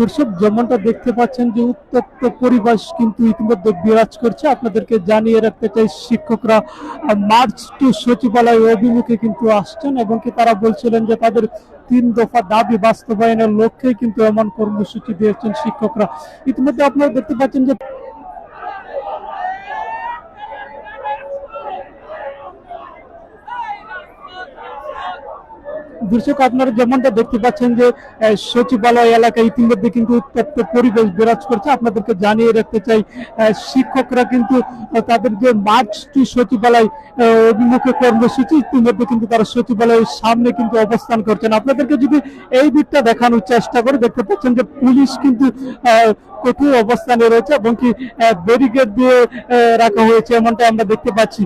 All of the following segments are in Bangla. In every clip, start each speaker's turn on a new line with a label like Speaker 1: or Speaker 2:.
Speaker 1: দর্শক, যেমনটা দেখতে পাচ্ছেন যে উত্তপ্ত পরিবেশ কিন্তু ইতিমধ্যে বিরাজ করছে। আপনাদেরকে জানিয়ে রাখতে চাই, শিক্ষকরা মার্চ টু সচিবালয় অভিমুখে কিন্তু আসছেন এবং কি তারা বলছিলেন যে তাদের তিন দফা দাবি বাস্তবায়নের লক্ষ্যে কিন্তু এমন কর্মসূচি দিয়েছেন শিক্ষকরা। ইতিমধ্যে আপনারা দেখতে পাচ্ছেন যে দর্শক, আপনারা যেমনটা দেখতে পাচ্ছেন যে সচিবালয় এলাকায় ইতিমধ্যে কিন্তু উত্তপ্ত পরিবেশ বিরাজ করছে। আপনাদেরকে জানিয়ে রাখতে চাই শিক্ষকরা কিন্তু তাদের যে মার্চ টু সচিবালয় অভিমুখে কর্মসূচি, ইতিমধ্যে কিন্তু তারা সচিবালয়ের সামনে কিন্তু অবস্থান করছেন। আপনাদেরকে যদি এই দিকটা দেখানোর চেষ্টা করে দেখতে পাচ্ছেন যে, পুলিশ কিন্তু কঠোর অবস্থানে রয়েছে এবং কি ব্যারিকেড দিয়ে রাখা হয়েছে এমনটা আমরা দেখতে পাচ্ছি।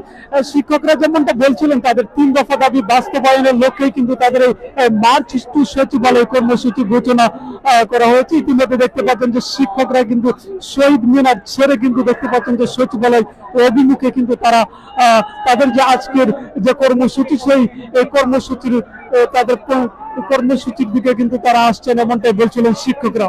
Speaker 1: শিক্ষকরা যেমনটা বলছিলেন, তাদের তিন দফা দাবি বাস্তবায়নের লক্ষ্যেই কিন্তু তাদের এই মার্চ টু সচিবালয় কর্মসূচি ঘোষণা করা হয়েছে। ইতিমধ্যে দেখতে পাচ্ছেন যে শিক্ষকরা কিন্তু শহীদ মিনার ছেড়ে কিন্তু দেখতে পাচ্ছেন যে সচিবালয় অভিমুখে কিন্তু তারা তাদের যে আজকের যে কর্মসূচি, সেই, এই কর্মসূচির তাদের কর্মসূচির দিকে কিন্তু তারা আসছেন এমনটাই বলছিলেন শিক্ষকরা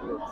Speaker 1: chocolate.